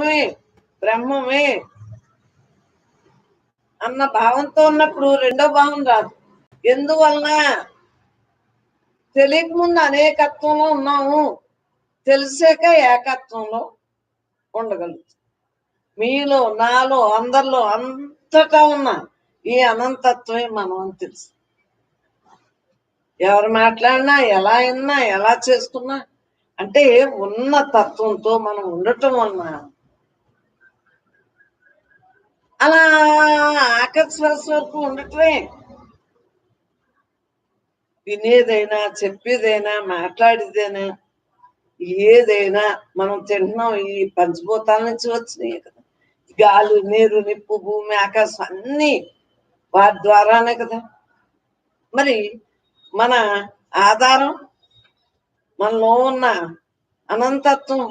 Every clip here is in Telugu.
బ్రహ్మమే బ్రహ్మమే అన్న భావంతో ఉన్నప్పుడు రెండో భావం రాదు. ఎందువలన? తెలియక ముందు అనేకత్వంలో ఉన్నాము. తెలిసాక ఏకత్వంలో ఉండగలుగుతాం. మీలో నాలో అందరిలో అంతటా ఉన్న ఈ అనంతత్వమే మనం అని తెలుసు. ఎవరు మాట్లాడినా ఎలా అయినా ఎలా చేసుకున్నా అంటే ఉన్న తత్వంతో మనం ఉండటం వలన అలా ఆఖరి శ్వాస వరకు ఉండటమే. వినేదైనా చెప్పేదైనా మాట్లాడేదైనా ఏదైనా మనం తింటున్నాం ఈ పంచభూతాల నుంచి వచ్చినాయి కదా. గాలి నీరు నిప్పు భూమి ఆకాశం అన్ని వాటి ద్వారానే కదా. మరి మన ఆధారం మనలో ఉన్న అనంతత్వం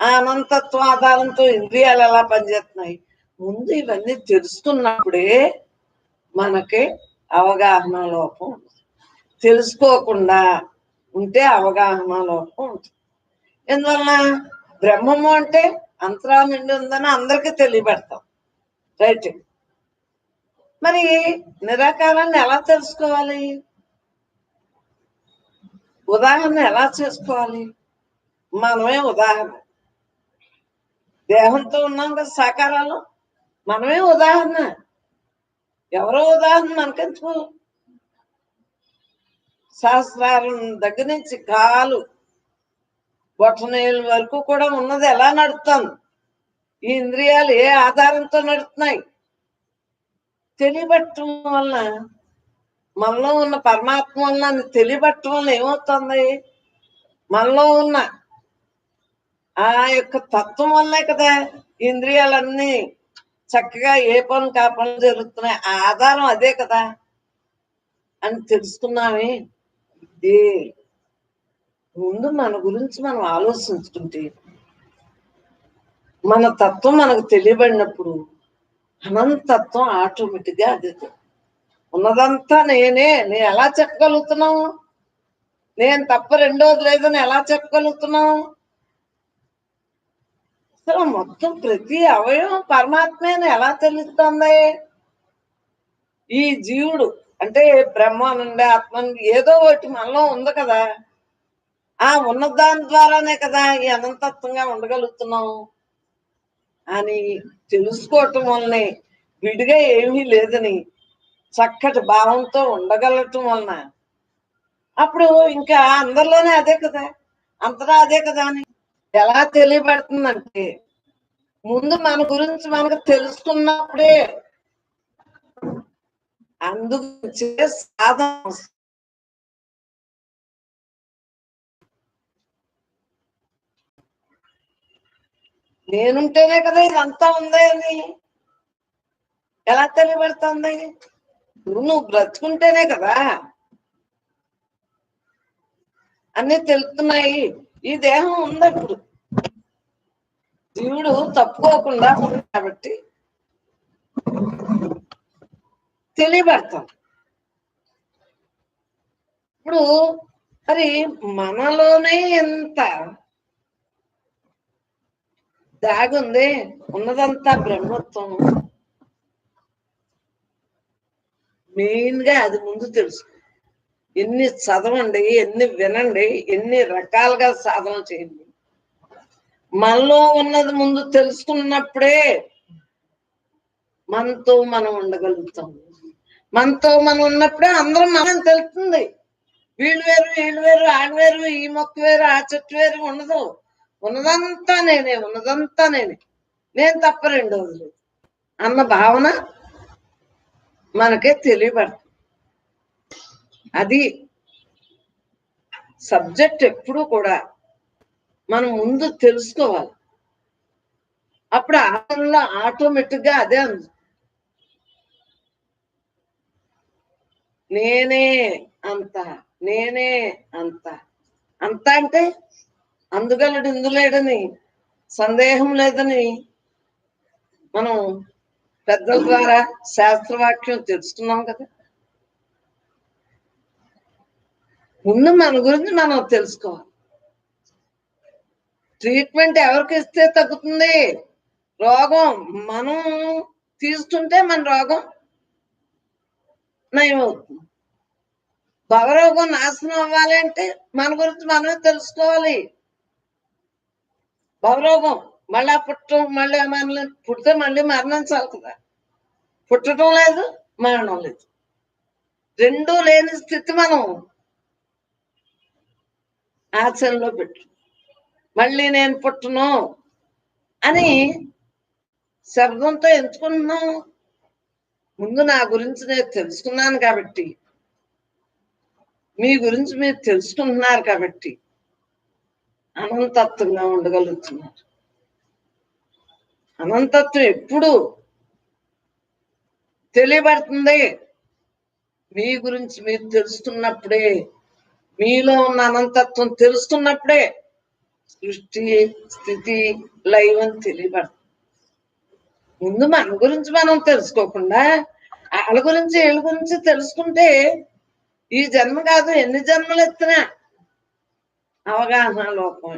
ఆ అనంతత్వం ఆధారంతో ఇంద్రియాలు ఎలా పనిచేస్తున్నాయి? ముందు ఇవన్నీ తెలుసుకున్నప్పుడే మనకి అవగాహన లోపం ఉంటుంది. తెలుసుకోకుండా ఉంటే అవగాహన లోపం ఉంటుంది. ఎందువల్ల బ్రహ్మము అంటే అంతరాలు నిండి ఉందని అందరికీ తెలియబెడతాం. రైట్? మరి నిరాకారాన్ని ఎలా తెలుసుకోవాలి? ఉదాహరణ ఎలా చేసుకోవాలి? మనమే ఉదాహరణ. దేహంతో ఉన్నాం కదా సాకారాలు. మనమే ఉదాహరణ. ఎవరో ఉదాహరణ మనకెందుకు? శాస్త్రాల దగ్గర నుంచి కాలు బొట్టనేలు వరకు కూడా ఉన్నది. ఎలా నడుస్తుంది ఈ ఇంద్రియాలు ఏ ఆధారంతో నడుస్తున్నాయి తెలియబట్టడం వల్ల మనలో ఉన్న పరమాత్మ వల్ల తెలియబట్టడం వల్ల ఏమవుతుంది? మనలో ఉన్న ఆ యొక్క తత్వం వల్లే కదా ఇంద్రియాలన్నీ చక్కగా ఏ పనులు కా పనులు జరుగుతున్నాయి? ఆ ఆధారం అదే కదా. అని తెలుసుకున్నామే. ఇదే ముందు మన గురించి మనం ఆలోచించుకుంటే మన తత్వం మనకు తెలియబడినప్పుడు అనంతత్వం ఆటోమేటిక్గా అది ఉన్నదంతా నేనే. నేను ఎలా చెప్పగలుగుతున్నావు? నేను తప్ప రెండోది లేదని ఎలా చెప్పగలుగుతున్నావు? అసలు మొత్తం ప్రతి అవయవం పరమాత్మని ఎలా తెలుస్తుంది? ఈ జీవుడు అంటే బ్రహ్మ నుండి ఆత్మ ఏదో ఒకటి మనలో ఉంది కదా. ఆ ఉన్న దాని ద్వారానే కదా ఈ అనంతత్వంగా ఉండగలుగుతున్నాం అని తెలుసుకోవటం వల్లనే విడిగా ఏమీ లేదని చక్కటి భావంతో ఉండగలటం వలన. అప్పుడు ఇంకా అందరిలోనే అదే కదా. అంతటా అదే కదా అని. ఎలా తెలియబడుతుందంటే ముందు మన గురించి మనకు తెలుసుకున్నప్పుడే అందుకే సాధన నేనుంటేనే కదా ఇదంతా ఉంది అని. ఎలా తెలియబడుతుంది? నువ్వు నువ్వు బ్రతుకుంటేనే కదా. అన్ని తెలుస్తున్నాయి ఈ దేహం ఉంది ఇప్పుడు జీవుడు తప్పుకోకుండా కాబట్టి తెలియబడతాం. ఇప్పుడు మరి మనలోనే ఎంత దాగుంది ఉన్నదంతా బ్రహ్మత్వం. మెయిన్గా అది ముందు తెలుసు. ఎన్ని చదవండి ఎన్ని వినండి ఎన్ని రకాలుగా సాధన చేయండి. మనలో ఉన్నది ముందు తెలుసుకున్నప్పుడే మనతో మనం ఉండగలుగుతాం. మనతో మనం ఉన్నప్పుడే అందరం మనం తెలుస్తుంది. వీళ్ళు వేరు వీళ్ళు వేరు ఆడ వేరు ఈ మొక్క వేరు ఆ చెట్టు వేరు ఉండదు. ఉన్నదంతా నేనే ఉన్నదంతా నేనే. నేను తప్ప రెండు లేదు అన్న భావన మనకే తెలియబడుతుంది. అది సబ్జెక్ట్ ఎప్పుడు కూడా మనం ముందు తెలుసుకోవాలి. అప్పుడు ఆటంలో ఆటోమేటిక్గా అదే అందు నేనే అంత నేనే అంత. అంత అంటే అందుగలడు ఇందులేడని సందేహం లేదని మనం పెద్దల ద్వారా శాస్త్రవాక్యం తెలుసుకున్నాం కదా. ముందు మన గురించి మనం తెలుసుకోవాలి. ట్రీట్మెంట్ ఎవరికి ఇస్తే తగ్గుతుంది? రోగం మనం తీసుకుంటే మన రోగం నయం అవుతుంది భవరోగం నాశనం అవ్వాలి అంటే మన గురించి మనమే తెలుసుకోవాలి. భవరోగం మళ్ళా పుట్టడం మళ్ళీ మనల్ని పుడితే మళ్ళీ మరణించాలి కదా. పుట్టడం లేదు మరణం లేదు. రెండూ లేని స్థితి మనం ఆచరణలో పెట్టు మళ్ళీ నేను పుట్టను అని శబ్దంతో ఎంచుకుంటున్నాం ముందు నా గురించి నేను తెలుసుకున్నాను కాబట్టి మీ గురించి మీరు తెలుసుకుంటున్నారు కాబట్టి అనంతత్వంగా ఉండగలుగుతున్నారు. అనంతత్వం ఎప్పుడు తెలియబడుతుంది. మీ గురించి మీరు తెలుసుకున్నప్పుడే మీలో ఉన్న అనంతత్వం తెలుసుకున్నప్పుడే సృష్టి స్థితి లైవ్ అని తెలియబడుతుంది ముందు మన గురించి మనం తెలుసుకోకుండా వాళ్ళ గురించి వీళ్ళ గురించి తెలుసుకుంటే ఈ జన్మ కాదు ఎన్ని జన్మలు ఎత్తినా అవగాహన లోపం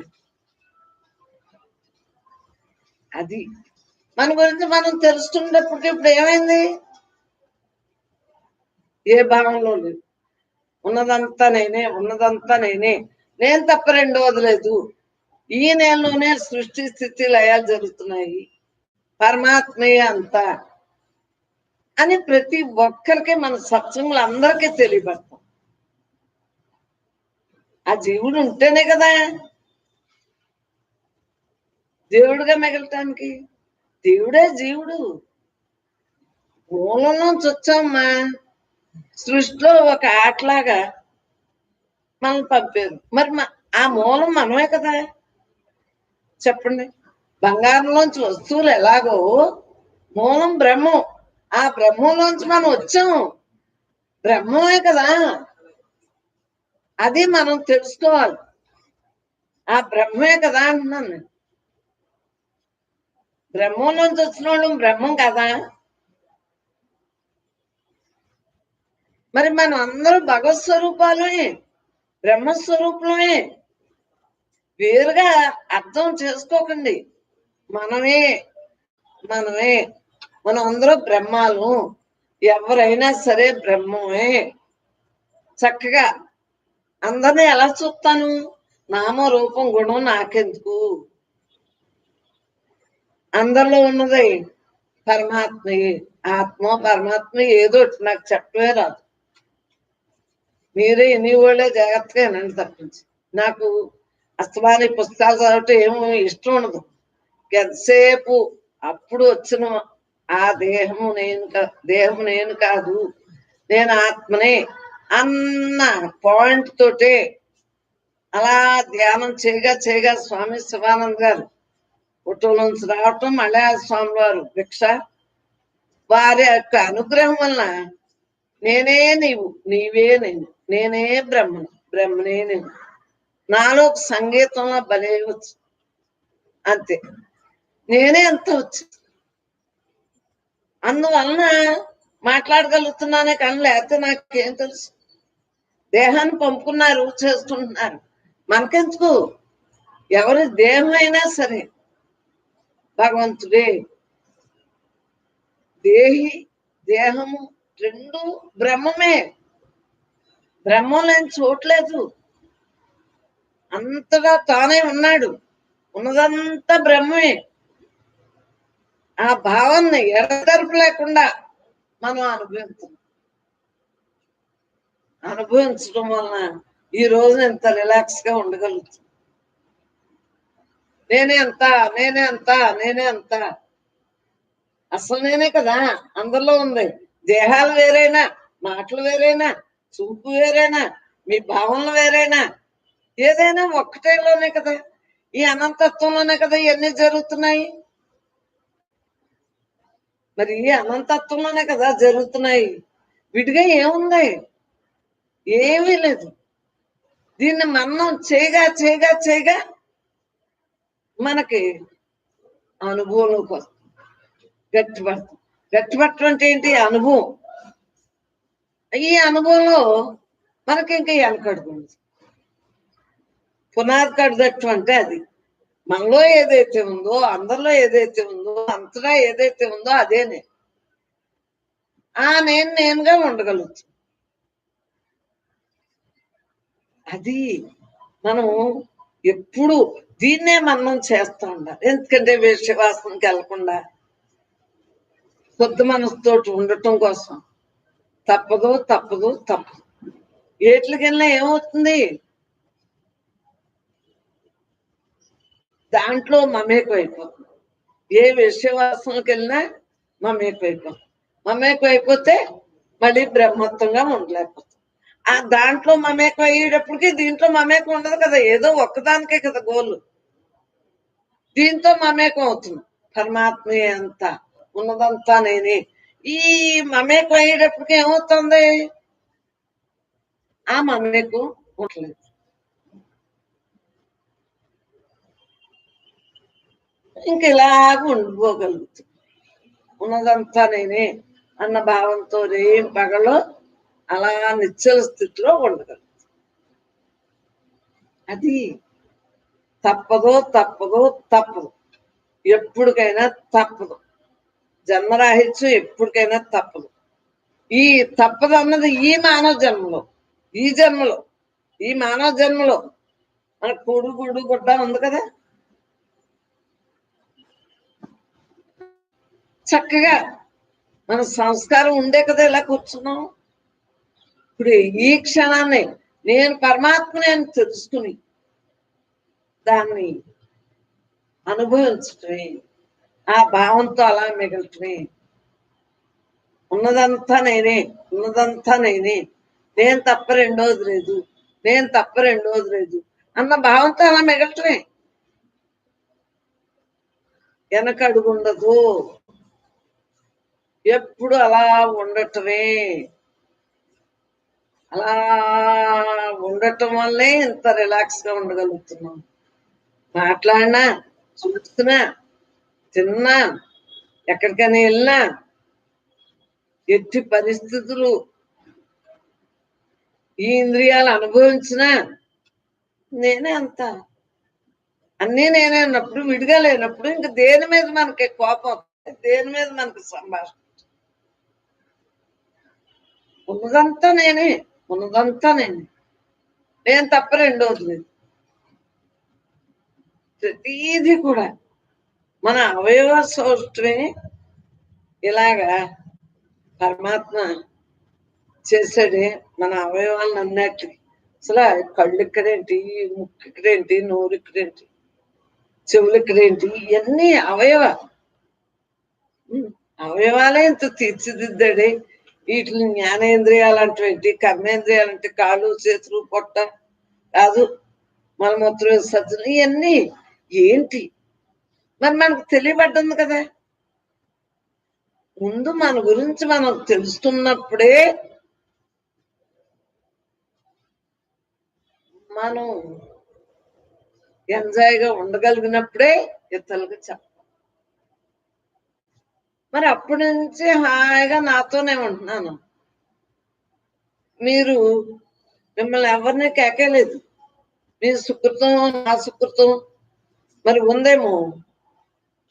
అది మన గురించి మనం తెలుసుకునేటప్పటికి ఇప్పుడు ఏమైంది? ఏ భావంలో లేదు. ఉన్నదంతా నేనే ఉన్నదంతా నేనే. నేను తప్ప రెండవది లేదు ఈ నెలలోనే సృష్టి స్థితి లయాలు జరుగుతున్నాయి. పరమాత్మే అంతా అని ప్రతి ఒక్కరికి మన సత్సంగులు అందరికీ తెలియబడతాం ఆ జీవుడు ఉంటేనే కదా దేవుడుగా మిగలటానికి. దేవుడే జీవుడు. మూలం నుంచి వచ్చామ్మా సృష్టిలో ఒక ఆటలాగా మనం పంపారు. మరి మ- ఆ మూలం మనమే కదా. చెప్పండి. బంగారంలోంచి వస్తువులు ఎలాగో? మూలం బ్రహ్మం. ఆ బ్రహ్మంలోంచి మనం వచ్చాం. బ్రహ్మమే కదా. అది మనం తెలుసుకోవాలి. ఆ బ్రహ్మే కదా అంటున్నాను నేను. బ్రహ్మంలోంచి వచ్చిన వాళ్ళు బ్రహ్మం కదా. మరి మనం అందరూ భగవత్ స్వరూపాలే బ్రహ్మస్వరూపమే. వేరుగా అర్థం చేసుకోకండి. మనమే మనమే మనం అందరూ బ్రహ్మాలు. ఎవరైనా సరే బ్రహ్మమే. చక్కగా అందరినీ ఎలా చూస్తాను? నామ రూపం గుణం నాకెందుకు? అందరిలో ఉన్నది పరమాత్మయే ఆత్మ పరమాత్మ ఏదో ఒకటి నాకు చెప్పవే రాదు. మీరే ఎన్ని వాళ్ళే జాగ్రత్తగా వినండి తప్పించి. నాకు అస్తమాని పుస్తకాలు చదవటం ఏమో ఇష్టం ఉండదు. ఎంతసేపు అప్పుడు వచ్చిన ఆ దేహము నేను దేహము నేను కాదు నేను ఆత్మనే అన్న పాయింట్ తోటే అలా ధ్యానం చేయగా చేయగా స్వామి శివానంద్ గారు ఫోటోల నుంచి రావటం మళ్ళీ ఆ స్వామి వారు భిక్ష. వారి యొక్క అనుగ్రహం వలన నేనే నీవు నీవే నేను నేనే బ్రహ్మను బ్రహ్మనే నేను. నాలో ఒక సంగీతంలో భలే వచ్చు. అంతే. నేనే అంత వచ్చు. అందువలన మాట్లాడగలుగుతున్నానే కానీ లేకపోతే నాకేం తెలుసు. దేహాన్ని పంపుకున్నారు చేసుకుంటున్నారు మనకెందుకు? ఎవరి దేహం అయినా సరే. భగవంతుడే. దేహి దేహము రెండు బ్రహ్మమే. బ్రహ్మం లేని చోట్లేదు అంతగా తానే ఉన్నాడు. ఉన్నదంతా బ్రహ్మే. ఆ భావాన్ని ఎడతెరపు లేకుండా మనం అనుభవించాం. అనుభవించడం వలన ఈ రోజు ఇంత రిలాక్స్గా ఉండగలుగుతాం. నేనే అంత నేనే అంత నేనే అంత. అసలు నేనే కదా? అందరిలో ఉంది. దేహాలు వేరైనా మాటలు వేరైనా చూపు వేరైనా మీ భావనలు వేరైనా ఏదైనా ఒక్కటేలోనే కదా. ఈ అనంతత్వంలోనే కదా ఇవన్నీ జరుగుతున్నాయి. మరి ఈ అనంతత్వంలోనే కదా జరుగుతున్నాయి. విడిగా ఏముంది? ఏమీ లేదు. దీన్ని మనం చేయగా చేయగా చేయగా మనకి అనుభవంలోకి వస్తుంది. గట్టిపడుతుంది గట్టిపట్టడం అంటే ఏంటి? అనుభవం. ఈ అనుభవంలో మనకి ఇంకా వెనకడుకుంది పునాది కడుదట్టం అంటే అది. మనలో ఏదైతే ఉందో అందరిలో ఏదైతే ఉందో అంతటా ఏదైతే ఉందో అదే నేను ఆ నేను నేనుగా ఉండగలుగుతాను. అది మనం ఎప్పుడు దీన్నే మనం చేస్తా ఉండాలి. ఎందుకంటే విశ్వాసంకి వెళ్ళకుండా కొద్ది మనసుతోటి ఉండటం కోసం తప్పదు తప్పదు తప్పదు. ఏట్లకెళ్ళినా ఏమవుతుంది? దాంట్లో మమేకం అయిపోతుంది ఏ విషయవాసనకి వెళ్ళినా మమేకం అయిపోతుంది మమేకం అయిపోతే మళ్ళీ బ్రహ్మత్వంగా ఉండలేకపోతుంది ఆ దాంట్లో మమేకం అయ్యేటప్పటికి దీంట్లో మమేకం ఉండదు కదా ఏదో ఒక్కదానికే కదా గోలు. దీంతో మమేకం అవుతుంది. పరమాత్మ అంతా ఉన్నదంతా నేనే. ఈ మమేకం అయ్యేటప్పటికి ఏమవుతుంది? ఆ మమేకం ఉండలేదు ఇంక ఇలాగ ఉండిపోగలుగుతుంది ఉన్నదంతా నేనే అన్న భావంతో ఏం పగలో అలా నిశ్చల స్థితిలో ఉండగలుగుతాం. అది తప్పదో తప్పదో తప్పదు. ఎప్పటికైనా తప్పదు. జన్మరాహిత్యం ఎప్పటికైనా తప్పదు. ఈ తప్పదు అన్నది ఈ మానవ జన్మలో ఈ జన్మలో ఈ మానవ జన్మలో. మన కూడు గుడు గుడ్డ ఉంది కదా? చక్కగా మన సంస్కారం ఉండే కదా ఇలా కూర్చున్నాం? ఇప్పుడు ఈ క్షణాన్ని నేను పరమాత్మ అని తెలుసుకుని దాన్ని అనుభవించటమే ఆ భావంతో అలా మిగలటమే. ఉన్నదంతా నేనే ఉన్నదంతా నేనే. నేను తప్ప రెండోది లేదు నేను తప్ప రెండోది లేదు అన్న భావంతో అలా మిగలటమే. వెనకడుగుండదు ఉండదు. ఎప్పుడు అలా ఉండటమే. అలా ఉండటం వల్లే ఇంత రిలాక్స్గా ఉండగలుగుతున్నాం. మాట్లాడినా చూస్తున్నా తిన్నా ఎక్కడికైనా వెళ్ళినా ఎట్టి పరిస్థితులు ఈ ఇంద్రియాలు అనుభవించినా నేనే అంత. అన్నీ నేనే అన్నప్పుడు విడిగా లేనప్పుడు ఇంక దేని మీద మనకి కోపం దేని మీద మనకి సంభాషణ? ఉన్నదంతా నేనే ఉన్నదంతా నేనే. నేను తప్ప రెండోది లేదు. ప్రతీది కూడా మన అవయవ సౌష్ఠమే ఇలాగా పరమాత్మ చేశాడే మన అవయవాలను అన్నట్టు అసలు కళ్ళు ఇక్కడేంటి ముక్కు ఇక్కడేంటి నోరు ఇక్కడేంటి చెవులు ఇక్కడేంటి ఇవన్నీ అవయవ. అవయవాలే ఇంత తీర్చిదిద్దాడే. వీటిని జ్ఞానేంద్రియాలు అంటే కర్మేంద్రియాలు అంటే కాళ్ళు చేతులు పొట్ట కాదు మలమూత్ర సజ్జలు ఇవన్నీ ఏంటి? మరి మనకు తెలియబడ్డది కదా. ముందు మన గురించి మనం తెలుస్తున్నప్పుడే మనం ఎంజాయ్గా ఉండగలిగినప్పుడే ఇతరులకు చెప్ప మరి అప్పటి నుంచి హాయిగా నాతోనే ఉంటున్నాను. మీరు మిమ్మల్ని ఎవరిని కేకలేదు. మీ సుకృతం నా సుకృతం. మరి ఉందేమో.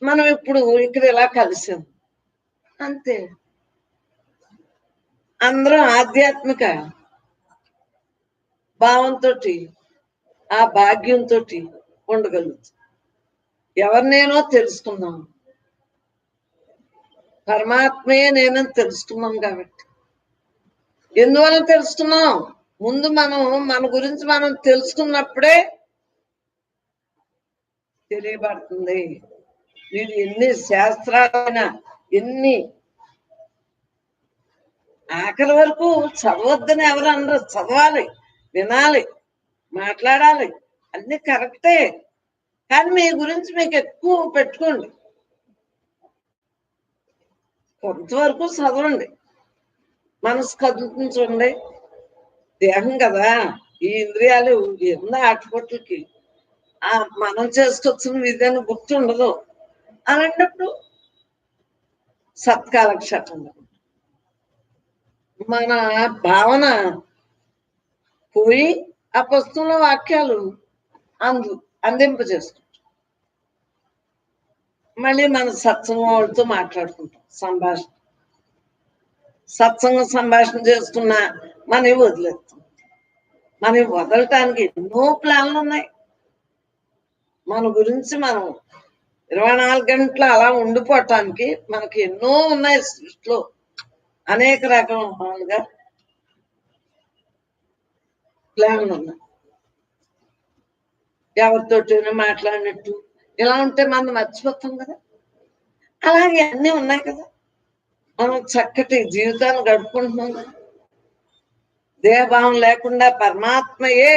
మనం ఇప్పుడు ఇక్కడ ఇలా కలిసాం. అంతే. అందరం ఆధ్యాత్మిక భావంతో ఆ భాగ్యంతో ఉండగలుగుతాం. ఎవరినేనో తెలుసుకుందాం. పరమాత్మయే నేనని తెలుసుకున్నాం కాబట్టి. ఎందువల్ల తెలుసుకున్నాం ముందు మనం మన గురించి మనం తెలుసుకున్నప్పుడే తెలియబడుతుంది. వీడు ఎన్ని శాస్త్రాలైనా ఎన్ని ఆఖరి వరకు చదవద్దని ఎవరు అనరు చదవాలి వినాలి మాట్లాడాలి అన్ని కరెక్టే. కానీ మీ గురించి మీకు ఎక్కువ పెట్టుకోండి. కొంతవరకు చదవండి. మనసు కదులుతుంది చూడండి దేహం కదా ఈ ఇంద్రియాలు ఎన్న ఆటపట్లకి. ఆ మనం చేసుకొచ్చిన విధానం గుర్తుండదు అలాంటప్పుడు సత్కాలక్షేపం మన భావన పోయి ఆ పుస్తకంలో వాక్యాలు అందు అందింపజేసుకుంటాం. మళ్ళీ మన సత్సంగం వాళ్ళతో మాట్లాడుకుంటాం. సంభాషణ. సత్సంగ సంభాషణ చేసుకున్నా మనవి వదిలేస్తాం. మనవి వదలటానికి ఎన్నో ప్లాన్లు ఉన్నాయి. మన గురించి మనం ఇరవై నాలుగు గంటలు అలా ఉండిపోవటానికి మనకి ఎన్నో ఉన్నాయి సృష్టిలో. అనేక రకాలుగా ప్లాన్లు ఉన్నాయి. ఎవరితోటైనా మాట్లాడినట్టు. ఇలా ఉంటే మనం మర్చిపోతాం కదా. అలాగే అన్నీ ఉన్నాయి కదా. మనం చక్కటి జీవితాన్ని గడుపుకుంటున్నాం కదా. దేహభావం లేకుండా పరమాత్మయే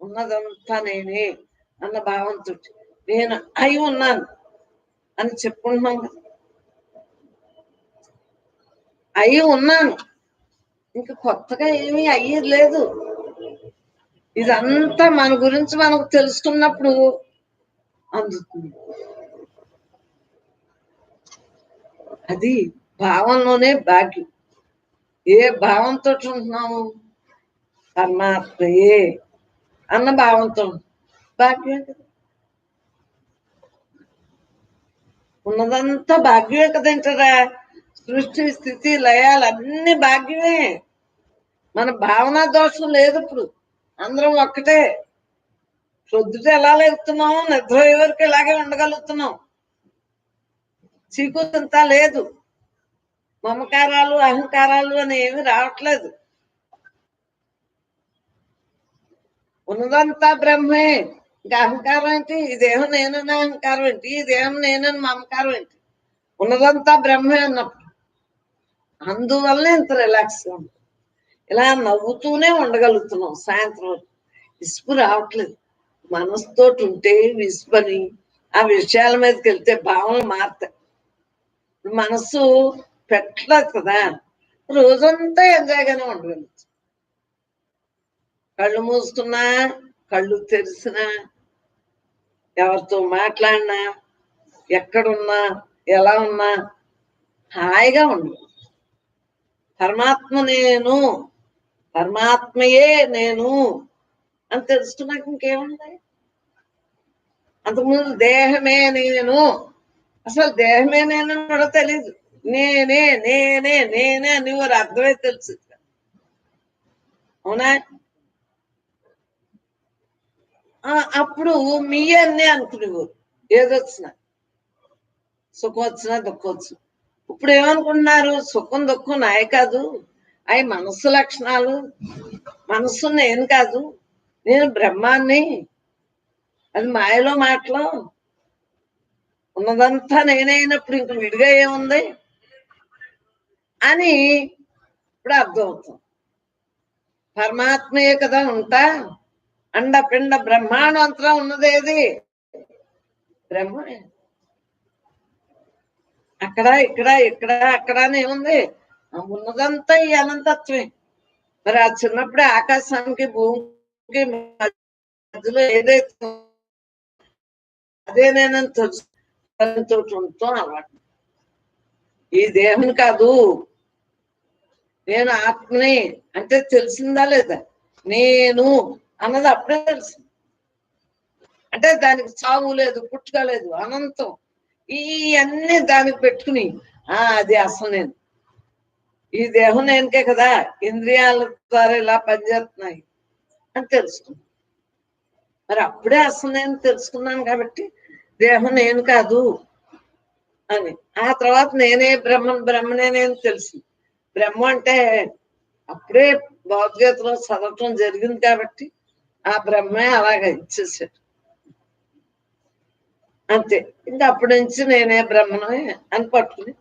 ఉన్నదంతా నేనే అన్న భావంతో నేను అయి ఉన్నాను అని చెప్పుకుంటున్నాం కదా. అయి ఉన్నాను. ఇంకా కొత్తగా ఏమీ అయ్యేది లేదు. ఇదంతా మన గురించి మనకు తెలుసుకున్నప్పుడు అందుతుంది. అది భావంలోనే భాగ్యం ఏ భావంతో ఉంటున్నాము పరమాత్మయే అన్న భావంతో. భాగ్యం కదా. ఉన్నదంతా భాగ్యమే కదంటారా? సృష్టి స్థితి లయాలు అన్ని భాగ్యమే. మన భావన దోషం లేదు ఇప్పుడు. అందరం ఒక్కటే. ప్రొద్దుట ఎలా లేస్తున్నాము నిద్ర వరకు ఇలాగే ఉండగలుగుతున్నాం. చీకుతంతా లేదు. మమకారాలు అహంకారాలు అని ఏమి రావట్లేదు. ఉన్నదంతా బ్రహ్మే. ఇంకా అహంకారం ఏంటి? ఇదేమో నేనని అహంకారం ఏంటి? ఇదేమో నేనని మమకారం ఏంటి? ఉన్నదంతా బ్రహ్మే అన్నప్పుడు. అందువల్ల ఇంత రిలాక్స్ ఉంది ఇలా నవ్వుతూనే ఉండగలుగుతున్నాం సాయంత్రం విసుపు రావట్లేదు. మనసుతోటి ఉంటే విసుపని ఆ విషయాల మీదకి వెళ్తే భావనలు మారుతాయి. మనసు పెట్టలేదు కదా. రోజంతా ఎంజాయ్గానే ఉండగలుగుతాం కళ్ళు మూసుకున్నా కళ్ళు తెరిసినా ఎవరితో మాట్లాడినా ఎక్కడున్నా ఎలా ఉన్నా హాయిగా ఉండు పరమాత్మ నేను పరమాత్మయే నేను అని తెలుసుకున్నాక ఇంకేముంది అంతకుముందు దేహమే నేను. అసలు దేహమే నేను కూడా తెలియదు నేనే నేనే నేనే అని వారు అర్థమే తెలుసు. అవునా? ఆ, అప్పుడు మీ అన్నే అనుకునేవారు. ఏదొచ్చినా సుఖం వచ్చినా దుఃఖం వచ్చినా. ఇప్పుడు ఏమనుకుంటున్నారు? సుఖం దుఃఖం నాయ కాదు. అవి మనస్సు లక్షణాలు. మనస్సు నేను కాదు. నేను బ్రహ్మాన్ని. అది మాయలో మాటలో. ఉన్నదంతా నేనైనప్పుడు అయినప్పుడు ఇంక విడిగా ఏముంది? అని ఇప్పుడు అర్థమవుతుంది. పరమాత్మయే కదా ఉంటా అండ పిండ అంతా ఉన్నదేది? బ్రహ్మే. అక్కడ ఇక్కడ ఇక్కడ అక్కడ ఏముంది? ఉన్నదంతా ఈ అనంతత్వే మరి ఆ చిన్నప్పుడే ఆకాశానికి భూమికి మధ్యలో ఏదైతే అదే నేనని తెలుసు అలవాటు ఈ దేహం కాదు. నేను ఆత్మని అంటే తెలిసిందా లేదా? నేను అన్నది అప్పుడే తెలుసు. అంటే దానికి చావు లేదు పుట్టుక లేదు అనంతం. ఈ అన్ని దానికి పెట్టుకుని ఆ అది అసలు నేను. ఈ దేహం నేనకే కదా ఇంద్రియాల ద్వారా ఇలా పనిచేస్తున్నాయి అని తెలుసుకున్నాను. మరి అప్పుడే అసలు నేను తెలుసుకున్నాను కాబట్టి దేహం నేను కాదు అని. ఆ తర్వాత నేనే బ్రహ్మన్ బ్రహ్మనేనని తెలుసు. బ్రహ్మ అంటే అప్పుడే భగవద్గీతలో చదవటం జరిగింది కాబట్టి ఆ బ్రహ్మే అలాగ ఇచ్చేసాడు. అంతే. ఇంకా అప్పటి నుంచి నేనే బ్రహ్మనే అని పట్టుకుని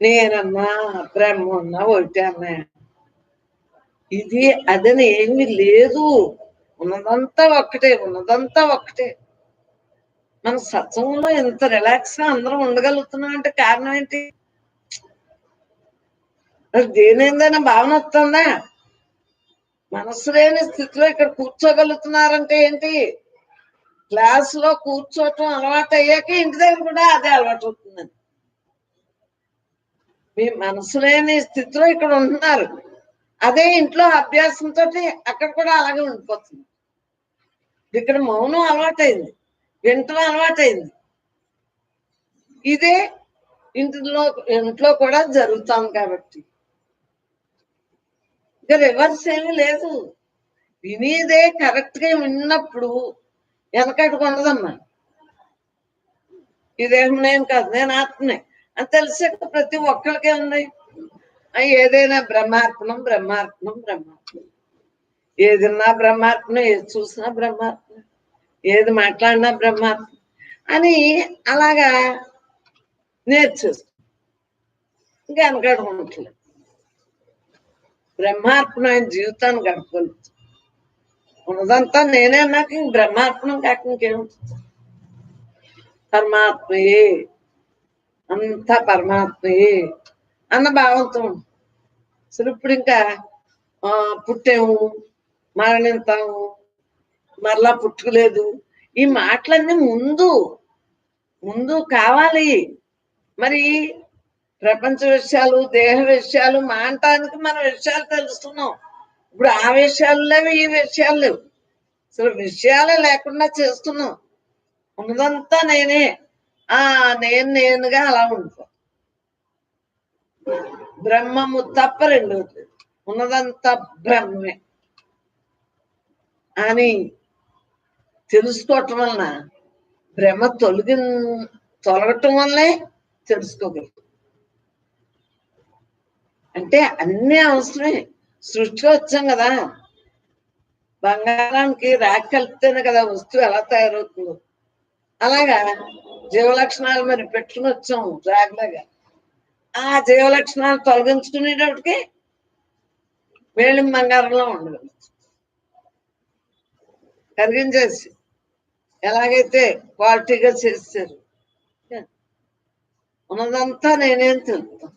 నేనన్నా బ్రహ్మన్నా ఒకటే అన్నా ఇది అదని ఏమీ లేదు. ఉన్నదంతా ఒక్కటే ఉన్నదంతా ఒక్కటే. మన సత్సంగంలో ఎంత రిలాక్స్గా అందరం ఉండగలుగుతున్నాం అంటే కారణం ఏంటి? మరి భావన వస్తుందా? మనసు లేని స్థితిలో ఇక్కడ కూర్చోగలుగుతున్నారంటే ఏంటి? క్లాస్లో కూర్చోవటం అలవాటు అయ్యాక ఇంటి దగ్గర కూడా అదే అలవాటు అవుతుందండి మీ మనసు లేని స్థితిలో ఇక్కడ ఉంటున్నారు. అదే ఇంట్లో అభ్యాసంతో అక్కడ కూడా అలాగే ఉండిపోతుంది. ఇక్కడ మౌనం అలవాటైంది. వింటం అలవాటైంది. ఇదే ఇంటిలో ఇంట్లో కూడా జరుగుతాం కాబట్టి. ఇంకా రివర్స్ ఏమీ లేదు. వినేదే కరెక్ట్గా విన్నప్పుడు వెనకట్టుకు ఉండదమ్మా ఇదేం నేను కాదు నేను ఆత్మనే. అని తెలిసాక ప్రతి ఒక్కరికే ఉన్నాయి ఆ ఏదైనా బ్రహ్మార్పణం బ్రహ్మార్పణం బ్రహ్మార్పణం. ఏదిన్నా బ్రహ్మార్పణం ఏది చూసినా బ్రహ్మార్పణం. ఏది మాట్లాడినా బ్రహ్మార్పణం అని అలాగా నేర్చేస్తాం. ఇంకా వెనకడుకుంటలేదు బ్రహ్మార్పణమైన జీవితాన్ని గడపగలుగుతాం ఉన్నదంతా నేనే నాకు ఇంక బ్రహ్మార్పణం కాక ఇంకేముంటుంది పరమాత్మయే అంతా పరమాత్మయే అన్న భావంతో ఉంది. అసలు ఇప్పుడు ఇంకా పుట్టాము మరణింతాము మరలా పుట్టుకలేదు. ఈ మాటలన్నీ ముందు ముందు కావాలి. మరి ప్రపంచ విషయాలు దేహ విషయాలు మానటానికి మన విషయాలు తెలుస్తున్నాం. ఇప్పుడు ఆ విషయాలు లేవు ఈ విషయాలు లేవు. అసలు విషయాలే లేకుండా చేస్తున్నాం. ఉన్నదంతా నేనే. ఆ నేను నేనుగా అలా ఉంటా బ్రహ్మము తప్ప రెండు ఉన్నదంతా బ్రహ్మే. అని తెలుసుకోవటం వలన భ్రమ తొలగి తొలగటం వల్లే తెలుసుకోగలుగుతాం అంటే అన్ని అవసరమే. సృష్టిలో వచ్చాం కదా. బంగారానికి రాకి కలిపితేనే కదా వస్తువు ఎలా తయారవుతుందో. అలాగా జీవలక్షణాలు మరి పెట్టుకుని వచ్చాం రాగలాగా ఆ జీవలక్షణాలు తొలగించుకునేటప్పటికి వేళం బంగారంలో ఉండదు కరిగించేసి ఎలాగైతే క్వాలిటీగా చేస్తారు? ఉన్నదంతా నేనేం తెలుపుతాను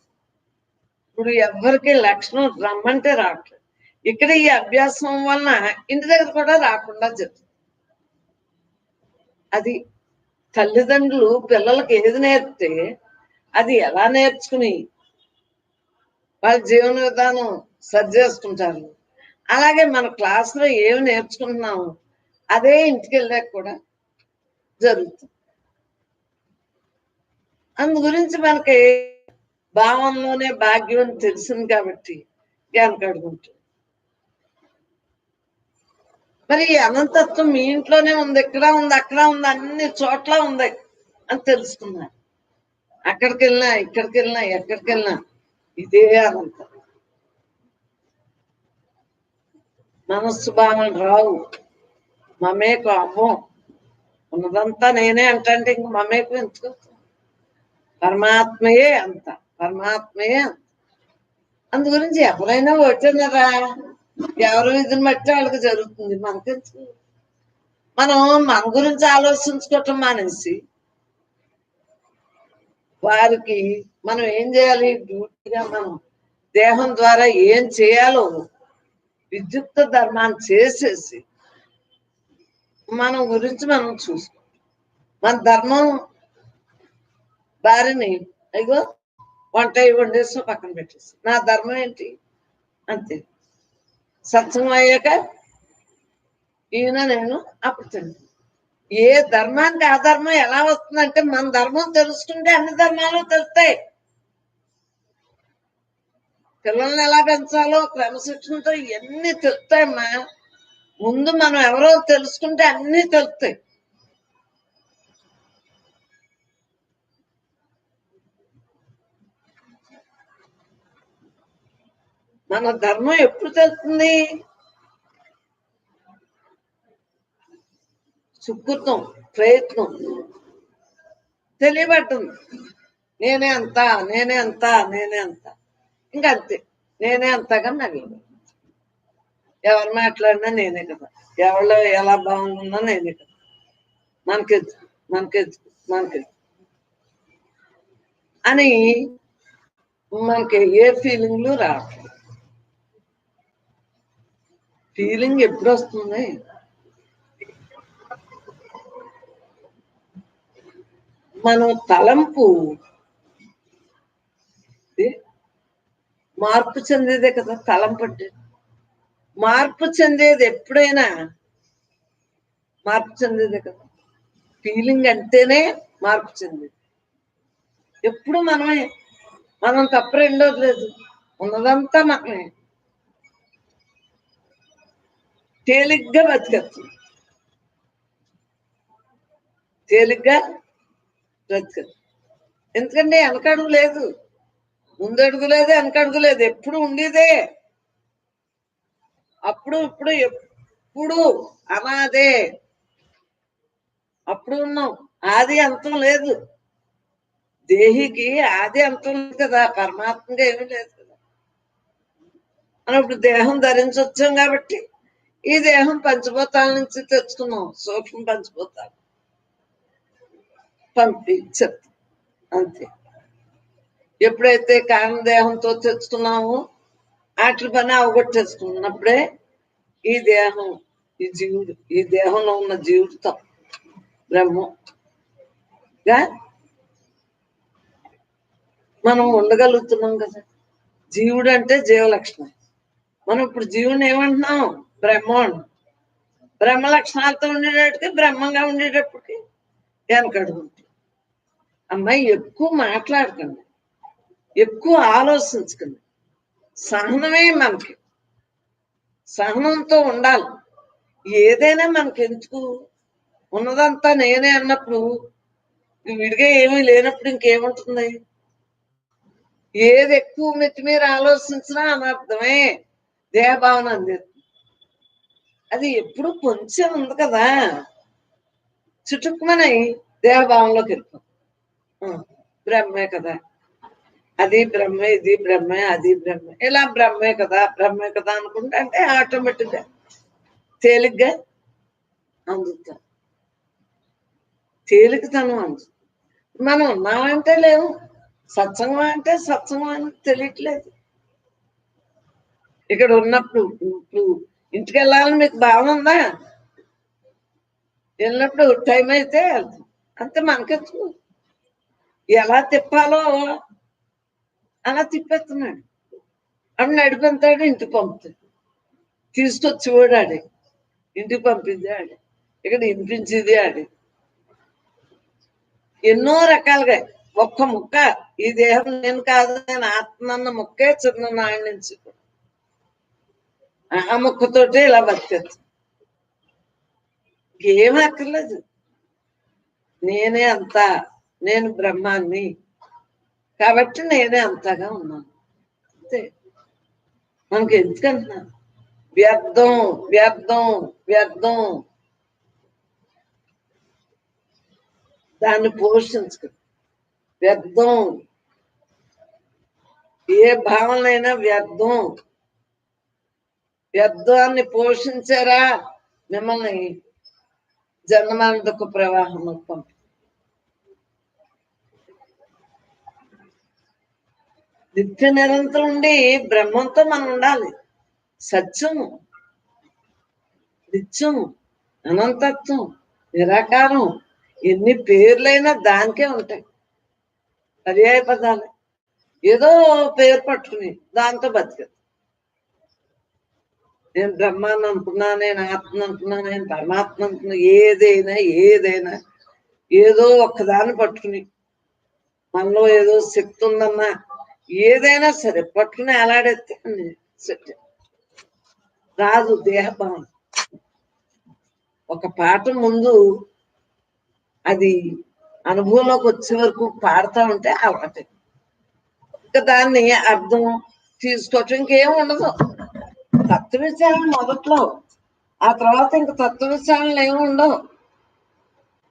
ఇప్పుడు ఎవరికి లక్షణం రమ్మంటే రావట్లేదు. ఇక్కడ ఈ అభ్యాసం వలన ఇంటి దగ్గర కూడా రాకుండా జరుగుతుంది. అది తల్లిదండ్రులు పిల్లలకి ఏది నేర్పితే అది ఎలా నేర్చుకుని వాళ్ళ జీవన విధానం సరి చేసుకుంటారు? అలాగే మన క్లాసులో ఏమి నేర్చుకుంటున్నాము? అదే ఇంటికి వెళ్ళాక కూడా జరుగుతుంది. అందు గురించి మనకి భావంలోనే భాగ్యం అని తెలిసింది కాబట్టి వెనకడుకుంటుంది మరి అనంతత్వం మీ ఇంట్లోనే ఉంది ఇక్కడ ఉంది అక్కడ ఉంది అన్ని చోట్ల ఉంది అని తెలుసుకున్నారు అక్కడికి వెళ్ళినా ఇక్కడికి వెళ్ళినా ఎక్కడికి వెళ్ళినా ఇదే అనంతం. మనస్సు భావం రావు. మమే అమ్మం ఉన్నదంతా నేనే అంటే ఇంక మమ్మీ ఎందుకు పరమాత్మయే అంత పరమాత్మయే అంత. అందు గురించి ఎవరైనా వచ్చినారా ఎవరు ఇదిని బట్టి వాళ్ళకి జరుగుతుంది మనకెందుకు? మనం మన గురించి ఆలోచించుకోవటం మానేసి వారికి మనం ఏం చేయాలి? డ్యూటీగా మనం దేహం ద్వారా ఏం చేయాలో విద్యుక్త ధర్మాన్ని చేసేసి మనం గురించి మనం చూసుకో. మన ధర్మం భార్యని అయ్యో వంట అయి వండేసి పక్కన పెట్టేసి. నా ధర్మం ఏంటి? అంతే. సత్సంగం అయ్యాక ఈయన నేను అప్పుడు తింటాను ఏ ధర్మానికి ఆ ధర్మం ఎలా వస్తుందంటే మన ధర్మం తెలుసుకుంటే అన్ని ధర్మాలు తెలుస్తాయి. పిల్లల్ని ఎలా పెంచాలో క్రమశిక్షణతో ఇవన్నీ తెలుస్తాయమ్మా. ముందు మనం ఎవరో తెలుసుకుంటే అన్ని తెలుస్తాయి. మన ధర్మం ఎప్పుడు తెలుస్తుంది? సుకృతం ప్రయత్నం. తెలియబట్టుంది నేనే అంత నేనే అంత నేనే అంత. ఇంకా అంతే. నేనే అంతగా నగలు ఎవరు మాట్లాడినా నేనే కదా. ఎవరిలో ఎలా బాగున్నా నేనే కదా. మనకి మనకి మనకి అని మనకి ఏ ఫీలింగ్లు రావట్లేదు. ఫీలింగ్ ఎప్పుడు వస్తుంది? మనం తలంపు మార్పు చెందేదే కదా తలంపు అంటే మార్పు చెందేది ఎప్పుడైనా? మార్పు చెందేదే కదా. ఫీలింగ్ అంటేనే మార్పు చెందేది. ఎప్పుడు మనమే మనం తప్ప రెండోది లేదు. ఉన్నదంతా మనమే. తేలిగ్గా బతికచ్చు తేలిగ్గా బ్రతకచ్చు. ఎందుకంటే వెనకడుగు లేదు. ముందడుగు లేదు వెనకడుగు లేదు. ఎప్పుడు ఉండేదే. అప్పుడు ఇప్పుడు ఎప్పుడు? అనాదే అప్పుడు ఉన్నాం. ఆది అంతం లేదు. దేహికి ఆది అంతం లేదు కదా. పరమాత్మగా ఏమీ లేదు కదా. మనం ఇప్పుడు దేహం ధరించొచ్చాం కాబట్టి ఈ దేహం పంచభూతాల నుంచి తెచ్చుకున్నాం. సూక్ష్మ పంచభూతాలు. చెప్తాం. అంతే. ఎప్పుడైతే కారణదేహంతో తెచ్చుకున్నామో వాటి పని అవగొట్టేసుకున్నప్పుడే ఈ దేహం ఈ జీవుడు ఈ దేహంలో ఉన్న జీవుడితో బ్రహ్మగా మనం ఉండగలుగుతున్నాం కదా. జీవుడు అంటే జీవలక్షణం. మనం ఇప్పుడు జీవుని ఏమంటున్నాం? బ్రహ్మ. అంటున్నాం. బ్రహ్మ లక్షణాలతో ఉండేటట్టుకి బ్రహ్మంగా ఉండేటప్పటికి వెనకడుగుంటుంది అమ్మాయి ఎక్కువ మాట్లాడకండి. ఎక్కువ ఆలోచించకండి. సహనమే మనకి. సహనంతో ఉండాలి. ఏదైనా మనకి ఎందుకు? ఉన్నదంతా నేనే అన్నప్పుడు విడిగా ఏమీ లేనప్పుడు ఇంకేముంటుంది? ఏది ఎక్కువ మెత్తి మీరు ఆలోచించినా అనర్థమే దేహభావన అందిస్తుంది అది ఎప్పుడు కొంచెం ఉంది కదా? చుట్టుకుమనై దేహభావంలోకి వెళ్ళిపోతుంది బ్రహ్మే కదా. అది బ్రహ్మే ఇది బ్రహ్మే అది బ్రహ్మే. ఇలా బ్రహ్మే కదా బ్రహ్మే కదా అనుకుంటే అంటే ఆటోమేటిక్గా తేలిగ్గా అందుతాం తేలికతనం అందు. మనం ఉన్నామంటే లేవు సత్సంగం అంటే సత్సంగం అని తెలియట్లేదు. ఇక్కడ ఉన్నప్పుడు ఇప్పుడు ఇంటికి వెళ్ళాలని మీకు భావన ఉందా? వెళ్ళినప్పుడు టైం అయితే వెళ్తాం అంతే మనకెత్తు ఎలా తిప్పాలో అలా తిప్పేస్తున్నాడు. అప్పుడు నడిపెళ్తాడు ఇంటికి పంపుతాడు. తీసుకొచ్చి కూడా ఆడే. ఇంటికి పంపింది ఆడే. ఇక్కడ వినిపించేది ఆడే. ఎన్నో రకాలుగా ఒక్క ముక్క ఈ దేహం నేను కాదు నేను ఆత్మ అన్న ముక్కే చిన్న నాయన నుంచి ఆ ముక్కతోటే ఇలా బతికచ్చు ఏం అక్కర్లేదు నేనే అంత నేను బ్రహ్మాన్ని కాబట్టి నేనే అంతగా ఉన్నాను అంతే. మనకి ఎందుకంటున్నా వ్యర్థం వ్యర్థం వ్యర్థం. దాన్ని పోషించుకు వ్యర్థం. ఏ భావనైనా వ్యర్థం. వ్యర్థాన్ని పోషించారా? మిమ్మల్ని జన్మన దుఃఖ ప్రవాహం పంపి నిత్య నిరంతరం ఉండి బ్రహ్మంతో మనం ఉండాలి? సత్యం నిత్యం అనంతత్వం నిరాకారం ఎన్ని పేర్లైనా దానికే ఉంటాయి. పర్యాయ పదాలు. ఏదో పేరు పట్టుకుని దాంతో బతికదు. నేను బ్రహ్మాన్ని అనుకున్నా నేను ఆత్మ అనుకున్నా నేను పరమాత్మ అనుకున్నా ఏదైనా ఏదైనా ఏదో ఒక్కదాన్ని పట్టుకుని మనలో ఏదో శక్తి ఉందన్నా ఏదైనా సరే పట్టుకుని అలాడెత్తే రాదు దేహభావం. ఒక పాట ముందు అది అనుభవంలోకి వచ్చే వరకు పాడుతూ ఉంటే అలవాటే ఇంకా దాన్ని అర్థం తీసుకోవటం ఇంకేం ఉండదు. తత్వ విచారణ మొదట్లో. ఆ తర్వాత ఇంక తత్వ విచారణలు ఏమి ఉండవు.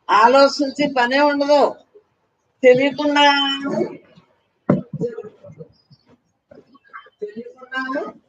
ఆలోచించి పనే ఉండదు. తెలియకుండా తెలియకుండా